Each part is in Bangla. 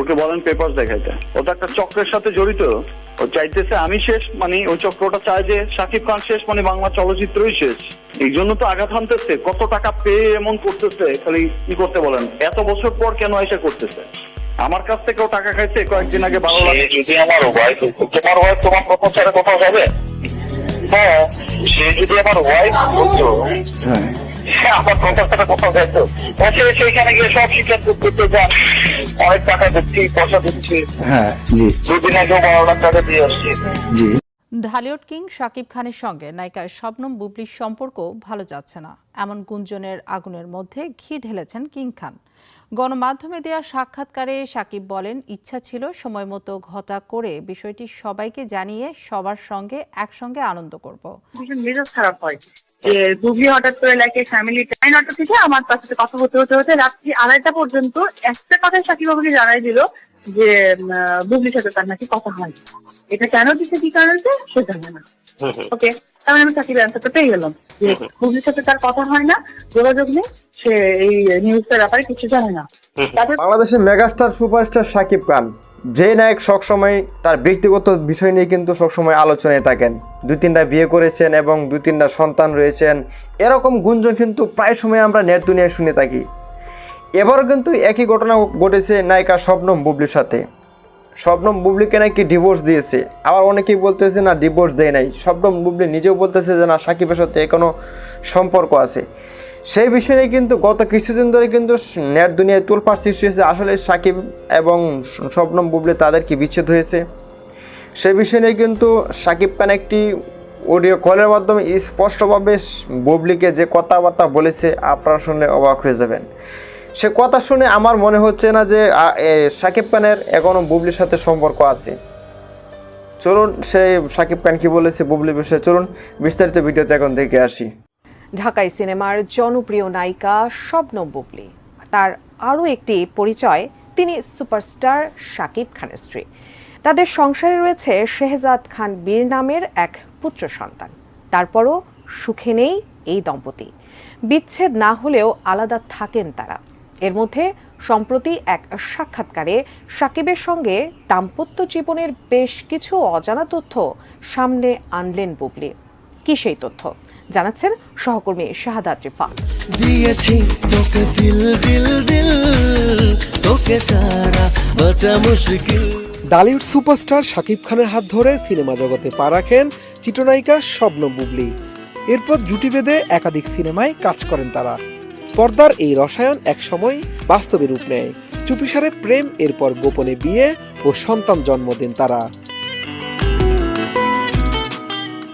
ওকে বলেন পেপার দেখাইতে। ও তো একটা চক্রের সাথে জড়িত। ও চাইতেছে আমি শেষ মানে ওই চক্রটা চায় যে শাকিব খান শেষ মানে বাংলা চলচ্চিত্রই শেষ। এই জন্য তো আঘাত হানতেছে কত টাকা পেয়ে এমন করতেছে খালি কি করতে বলেন? এত বছর পর কেন এসে করতেছে? আমার কাছ থেকেও টাকা খাইছে কয়েকদিন আগে বারো লাখ। সে যদি আমার ওয়াইফ তোমার ওয়াইফ তোমার প্রথম ছেড়ে কোথাও যাবে? হ্যাঁ সে যদি আমার ওয়াইফ হতো হ্যাঁ, আমার প্রথম কোথাও যাইতো সেইখানে গিয়ে সব শিক্ষা করতে যান। অনেক টাকা দিচ্ছি পয়সা দিচ্ছি। হ্যাঁ জি। দুদিন আগে বারো লাখ টাকা দিয়ে আসছি। জি। ঢালিউড কিং শাকিব খানের সঙ্গে নায়িকা শবনম বুবলির সম্পর্ক ভালো যাচ্ছে না। এমন গুঞ্জনের আগুনের মধ্যে ঘি ঢেলেছেন কিং খান। গণমাধ্যমে দেওয়া সাক্ষাৎকারে শাকিব বলেন ইচ্ছা ছিল সময় মতো ঘটা করে বিষয়টি সবাইকে জানিয়ে সবার সঙ্গে একসঙ্গে আনন্দ করব। মেজাজ খারাপ হয়। যে বুবলি হঠাৎ করে লাগে ফ্যামিলি টাইম নটা থেকে আমার তার সাথে কথা হতে হতে হতে রাত্রি আড়াইটা পর্যন্ত একটা কথাই সাকিব বাবুকে জানাই দিল যে বুবলির সাথে তার নাকি কথা হয় এটা কেন দিচ্ছে কি কারণে? সে জানে না। ওকে তাহলে আমি সাকিবের অ্যান্সারটা পেয়ে গেলাম যে বুবলির সাথে তার কথা হয় না যোগাযোগ নেই সে এই নিউজটার ব্যাপারে কিছু জানে না। তারপর বাংলাদেশের মেগাস্টার সুপারস্টার সাকিব খান। যে নায়ক সবসময় তার ব্যক্তিগত বিষয় নিয়ে কিন্তু সবসময় আলোচনায় থাকেন। দুই তিনটা বিয়ে করেছেন এবং দুই তিনটা সন্তান রয়েছেন। এরকম গুঞ্জন কিন্তু প্রায় সময় আমরা নেট দুনিয়ায় শুনে থাকি। এবারও কিন্তু একই ঘটনা ঘটেছে নায়িকা শবনম বুবলির সাথে। শবনম বুবলিকে নাকি ডিভোর্স দিয়েছে। আবার অনেকেই বলতেছে, না ডিভোর্স দেয় নাই। শবনম বুবলি নিজেও বলতেছে যে, না, সাকিবের সাথে এখনও সম্পর্ক আছে। সেই বিষয়ে কিন্তু গত কিছুদিন ধরে কিন্তু নেট দুনিয়ায় তোলপাড় সৃষ্টি হয়েছে। আসলে সাকিব এবং শবনম বুবলি তাদের কি বিচ্ছেদ হয়েছে? সে বিষয় নিয়ে কিন্তু সাকিব খান একটি অডিও কলের মাধ্যমে স্পষ্টভাবে বুবলিকে যে কথাবার্তা বলেছে, আপনারা শুনলে অবাক হয়ে যাবেন। সে কথা শুনে আমার মনে হচ্ছে না যে সাকিব খানের এখনও বুবলির সাথে সম্পর্ক আছে। চলুন সেই সাকিব খান কি বলেছে বুবলির বিষয়ে চলুন, বিস্তারিত ভিডিওতে এখন দেখে আসি। ঢাকাই সিনেমার জনপ্রিয় নায়িকা শবনম বুবলি। তার আরও একটি পরিচয়, তিনি সুপারস্টার শাকিব খানের স্ত্রী। তাদের সংসারে রয়েছে শেহজাদ খান বীর নামের এক পুত্র সন্তান। তারপরও সুখে নেই এই দম্পতি। বিচ্ছেদ না হলেও আলাদা থাকেন তারা। এর মধ্যে সম্প্রতি এক সাক্ষাৎকারে সাকিবের সঙ্গে দাম্পত্য জীবনের বেশ কিছু অজানা তথ্য সামনে আনলেন বুবলি। কি সেই তথ্য? জানাচ্ছেন সহকর্মী শাহাদাত রিফা দিয়েছি তোকে দিল দিল দিল তোকে ছাড়া বাঁচা মুশকিল। ডালিউড সুপারস্টার শাকিব খানের হাত ধরে সিনেমা জগতে পা রাখেন চিত্রনায়িকা স্বপ্ন বুবলি। এরপর জুটি বেঁধে একাধিক সিনেমায় কাজ করেন তারা। পর্দার এই রসায়ন একসময় বাস্তবে রূপ নেয়। চুপিসারে প্রেম এরপর গোপনে বিয়ে ও সন্তান জন্ম দেন তারা।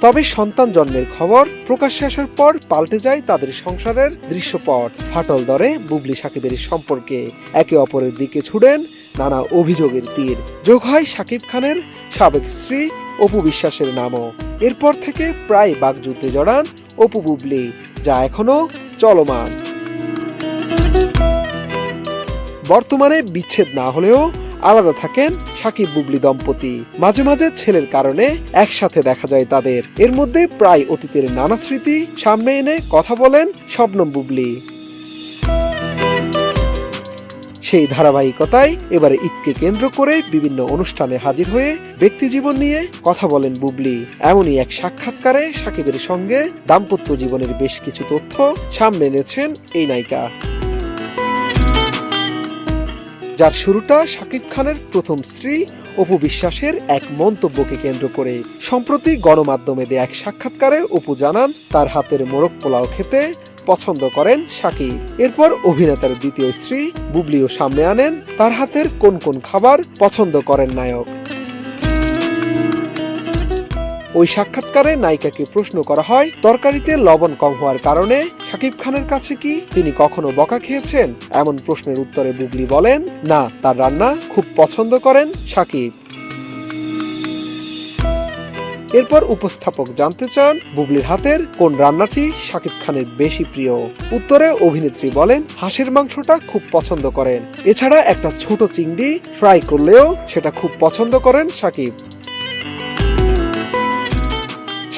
তবে সন্তান জন্মের খবর প্রকাশ্যে আসার পর পাল্টে যায় তাদের সংসারের দৃশ্যপট। ফাটল দরে বুবলি সাকিবের সম্পর্কে। একে অপরের দিকে ছুড়েন নানা অভিযোগের তীর। যোগ হয় সাকিব খানের সাবেক স্ত্রী অপু বিশ্বাসের নামও। এরপর থেকে প্রায় বাগযুদ্ধে জড়ান অপু বুবলি, যা এখনও চলমান। বর্তমানে বিচ্ছেদ না হলেও আলাদা থাকেন সাকিব বুবলি দম্পতি। মাঝে মাঝে ছেলের কারণে একসাথে দেখা যায় তাদের। এর মধ্যে প্রায় অতীতের নানা স্মৃতি সামনে এনে কথা বলেন শবনম বুবলি। সেই ধারাবাহিকতায় এবারে ঈদকে কেন্দ্র করে বিভিন্ন অনুষ্ঠানে হাজির হয়ে ব্যক্তি জীবন নিয়ে কথা বলেন বুবলি। এমনই এক সাক্ষাৎকারে সাকিবের সঙ্গে দাম্পত্য জীবনের বেশ কিছু তথ্য সামনে এনেছেন এই নায়িকা। যার শুরুটা শাকিব খানের প্রথম স্ত্রী অপু বিশ্বাসের এক মন্তব্যকে কেন্দ্র করে। সম্প্রতি গণমাধ্যমে দেয়া এক সাক্ষাৎকারে অপু জানান, তার হাতের মোরগ পোলাও খেতে পছন্দ করেন শাকিব। এরপর অভিনেতার দ্বিতীয় স্ত্রী বুবলিও সামনে আনেন, তার হাতের কোন কোন খাবার পছন্দ করেন নায়ক। ওই সাক্ষাৎকারে নায়িকাকে প্রশ্ন করা হয়, তরকারিতে লবণ কম হওয়ার কারণে শাকিব খানের কাছে কি তিনি কখনো বকা খেয়েছেন? এমন প্রশ্নের উত্তরে বুবলি বলেন, না, তার রান্না খুব পছন্দ করেন শাকিব এরপর উপস্থাপক জানতে চান বুবলির হাতের কোন রান্নাটি শাকিব খানের বেশি প্রিয়। উত্তরে অভিনেত্রী বলেন, হাঁসের মাংসটা খুব পছন্দ করেন। এছাড়া একটা ছোট চিংড়ি ফ্রাই করলেও সেটা খুব পছন্দ করেন শাকিব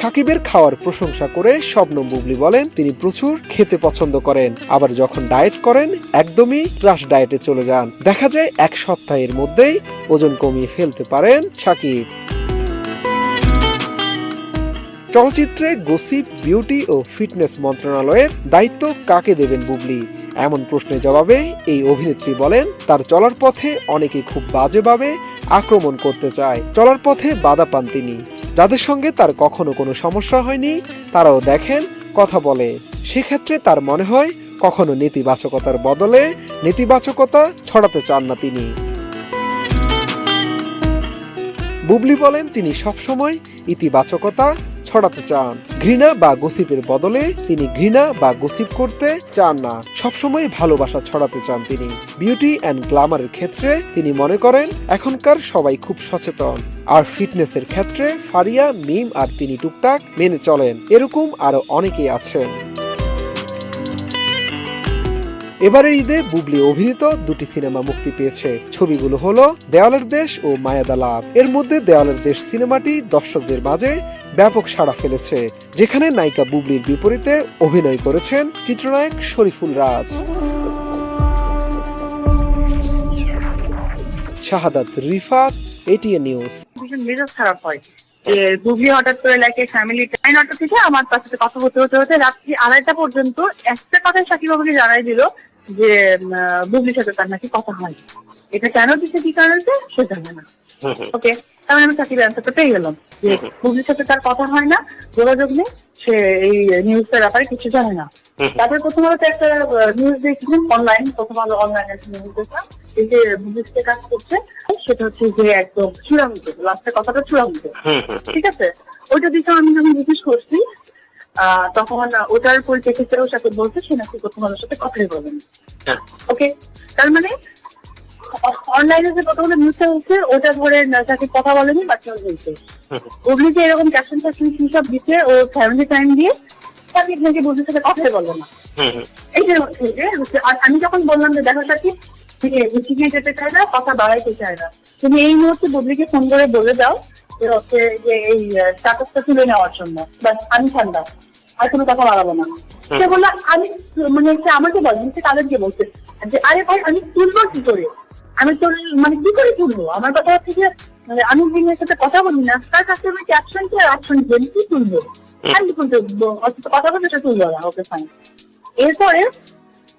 সাকিবের খাওয়ার প্রশংসা করে শবনম বুবলি বলেন, তিনি প্রচুর খেতে পছন্দ করেন। আবার যখন ডায়েট করেন, একদমই ক্রাশ ডায়েটে চলে যান। দেখা যায় এক সপ্তাহের মধ্যেই ওজন কমিয়ে ফেলতে পারেন সাকিব। চলচ্চিত্রে গসিপ, বিউটি ও ফিটনেস মন্ত্রণালয়ের দায়িত্ব কাকে দেবেন বুবলি? এমন প্রশ্নের জবাবে এই অভিনেত্রী বলেন, তার চলার পথে অনেকে খুব বাজেভাবে আক্রমণ করতে চায়। চলার পথে বাধা পান তিনি। যাদের সঙ্গে তার কখনো কোনো সমস্যা হয়নি, তারাও দেখেন, কথা বলে। সেক্ষেত্রে তার মনে হয়, কখনো নেতিবাচকতার বদলে নেতিবাচকতা ছড়াতে চান না তিনি। বুবলি বলেন, তিনি সবসময় ইতিবাচকতা ছড়াতে চান। ঘৃণা বা গসিপের বদলে তিনি ঘৃণা বা গসিপ করতে চান না। সবসময় ভালোবাসা ছড়াতে চান তিনি। বিউটি অ্যান্ড গ্লামারের ক্ষেত্রে তিনি মনে করেন, এখনকার সবাই খুব সচেতন। আর ফিটনেসের ক্ষেত্রে ফারিয়া, মিম আর তিনি টুকটাক মেনে চলেন। এরকম আরও অনেকেই আছেন। এবারের ঈদে বুবলি অভিনীত দুটি সিনেমা মুক্তি পেয়েছে। ছবিগুলো হলো দেওয়ালের দেশ ও মায়াদা লাভ। এর মধ্যে দেওয়ালের দেশ সিনেমাটি দর্শকদের মাঝে ব্যাপক সাড়া ফেলেছে, যেখানে নায়িকা বুবলির বিপরীতে অভিনয় করেছেন চিত্রনায়ক শরীফুল রাজ। শাহাদাত রিফাত এটিএ নিউজ খারাপ হয় বুবলি হঠাৎ করে লাগে ফ্যামিলি টাইম নটা থেকে আমার সাথে কথা হতে হতে হতে রাত্রি আড়াইটা পর্যন্ত একটা কথাই সাকিব বাবুকে জানাই দিল যে বুবলির সাথে তার নাকি কথা হয় এটা কেন দিচ্ছে কি কারণে সে জানে না। ওকে তাহলে আমি সাকিবের অ্যান্সারটা পেয়ে গেলাম। যে বুবলির সাথে তার কথা হয় না যোগাযোগ নেই সে এই নিউজটার ব্যাপারে কিছু জানে না। তারপরে প্রথম আলোতে একটা নিউজ দেখছিলাম অনলাইন প্রথম আলো অনলাইন নিউজ দেখলাম। এই যে বুবলিতে কাজ করছে সেটা হচ্ছে যে একদম চূড়ান্ত লাস্টের কথাটা চূড়ান্ত। ঠিক আছে? ওইটা দিকে আমি যখন জিজ্ঞেস করছি তখন ওটার পরিপ্রেক্ষিতেও সাথে বলছে সে নাকি প্রথম আলোর সাথে কথাই বলেন ওকে? তার মানে অনলাইনে যে প্রথমে নিউজটা হচ্ছে ওটা ধরে তাকে কথা বলেনি বাচ্চা বলছে ওগুলি যে এরকম ক্যাপশন ফ্যাকশন কি সব দিচ্ছে ও ফ্যামিলি টাইম দিয়ে তাকে নাকি বুঝে সাথে কথাই বলে না। এইটাই হচ্ছে আর আমি যখন বললাম যে দেখো সাথী মিটিংয়ে যেতে চায় না কথা বাড়াইতে চায় না। তুমি এই মুহূর্তে বদলিকে ফোন করে বলে দাও যে হচ্ছে যে এই স্ট্যাটাসটা তুলে নেওয়ার জন্য। বাস আমি ঠান্ডা। আর কোনো কথা বাড়াবো না। সে বলল আমি মানে হচ্ছে আমাকে বল সে তাদেরকে বলছে যে আরে ভাই আমি তুলবো কি করে? আমি তোর মানে কি করে তুলবো? আমার কথা হচ্ছে যে মানে আমি যিনি সাথে কথা বলি না তার কাছে আমি ক্যাপশন কি আর অপশন কি আমি কি তুলবো? আমি কি তুলতে কথা বলতে সে তুলবো না ওকে ফাইন এরপরে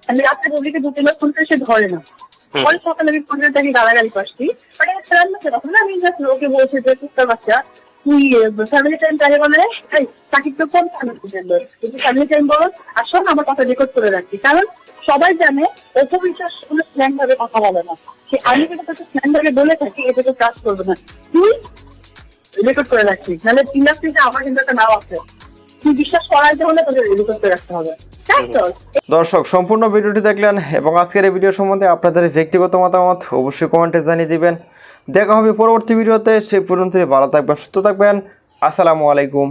আমি রাত্রে বলিকে দু তিনবার ফোন করে সে ধরে না। পরে সকালে আমি ফোন করে তাকে গালাগালি করছি। মানে খেলার মধ্যে তখন আমি জাস্ট ওকে বলছি যে কুত্তার বাচ্চা তুই ফ্যামিলি টাইম তো কোন কিন্তু ফ্যামিলি টাইম বলো আমার কথা রেকর্ড করে রাখছি কারণ সবাই জানে, অপবিশ্বাস কোনো ভাবে কথা বলে না। সে আমি যেটা তোকে ভাবে বলে থাকি, এটা তো কাজ করবে না। তুই রেকর্ড করে রাখছি আমার কিন্তু একটা নাম আছে। তুই বিশ্বাস করাইতে হলে তোকে রেকর্ড করে রাখতে হবে। দর্শক, সম্পূর্ণ ভিডিওটি দেখলেন এবং আজকের এই ভিডিও সম্বন্ধে আপনাদের ব্যক্তিগত মতামত অবশ্যই কমেন্টে জানিয়ে দিবেন। দেখা হবে পরবর্তী ভিডিওতে সেই পর্যন্ত ভালো থাকবেন সুস্থ থাকবেন। আসসালামু আলাইকুম।